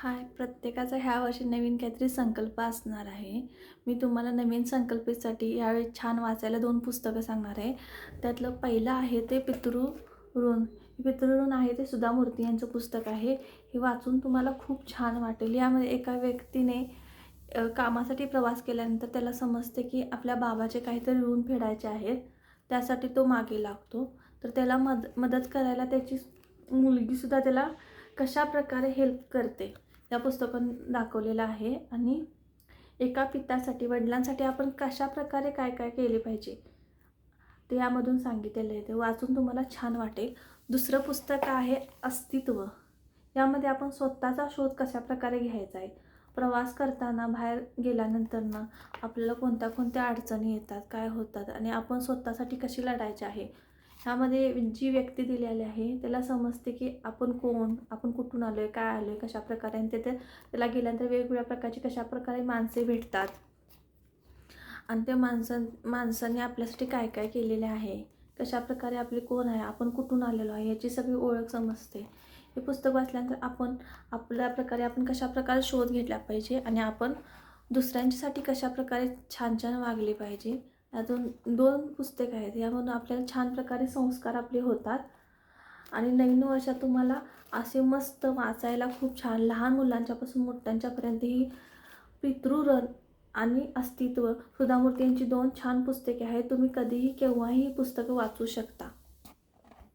हाय प्रत्येकाचा ह्या वर्षी नवीन काहीतरी संकल्प असणार आहे. मी तुम्हाला नवीन संकल्पेसाठी यावेळी छान वाचायला दोन पुस्तकं सांगणार आहे. त्यातलं पहिलं आहे ते पितृऋण पितृऋण आहे ते सुधा मूर्ती यांचं पुस्तक आहे. हे वाचून तुम्हाला खूप छान वाटेल. यामध्ये एका व्यक्तीने कामासाठी प्रवास केल्यानंतर त्याला समजते की आपल्या बाबाचे काहीतरी ऋण फेडायचे आहेत. त्यासाठी तो मागे लागतो. तर त्याला मद मदत करायला त्याची मुलगीसुद्धा त्याला कशा प्रकारे हेल्प करते? या पुस्तकात दाखवलेलं आहे. आणि एका पित्यासाठी वडिलांसाठी आपण कशा प्रकारे काय काय केले पाहिजे ते यामधून सांगितलेलं आहे. ते वाचून तुम्हाला छान वाटेल. दुसरं पुस्तक आहे अस्तित्व. यामध्ये आपण स्वतःचा शोध कशा प्रकारे घ्यायचा आहे? प्रवास करताना बाहेर गेल्यानंतर ना आपल्याला कोणत्या कोणत्या अडचणी येतात काय होतात आणि आपण स्वतःसाठी कशी लढायची आहे? ह्यामध्ये जी व्यक्ती दिलेली आहे त्याला समजते की आपण कोण आपण कुठून आलो आहे काय आलो आहे कशा प्रकारे आणि तिथे त्याला गेल्यानंतर वेगवेगळ्या प्रकारची कशा प्रकारे माणसे भेटतात. आणि त्या माणसां माणसाने आपल्यासाठी काय काय केलेले आहे कशा प्रकारे आपले कोण आहे आपण कुठून आलेलो आहे याची सगळी ओळख समजते. हे पुस्तक वाचल्यानंतर आपण आपल्या प्रकारे आपण कशा प्रकारे शोध घेतला पाहिजे आणि आपण दुसऱ्यांच्यासाठी कशा प्रकारे छान छान वागले पाहिजे यातून दोन पुस्तकं आहेत. यामधून आपल्याला छान प्रकारे संस्कार आपले होतात. आणि नवीन वर्षात तुम्हाला असे मस्त वाचायला खूप छान लहान मुलांच्यापासून मोठ्यांच्यापर्यंत ही पितृरण आणि अस्तित्व सुधामूर्ती यांची दोन छान पुस्तके आहेत. तुम्ही कधीही केव्हाही पुस्तकं वाचू शकता.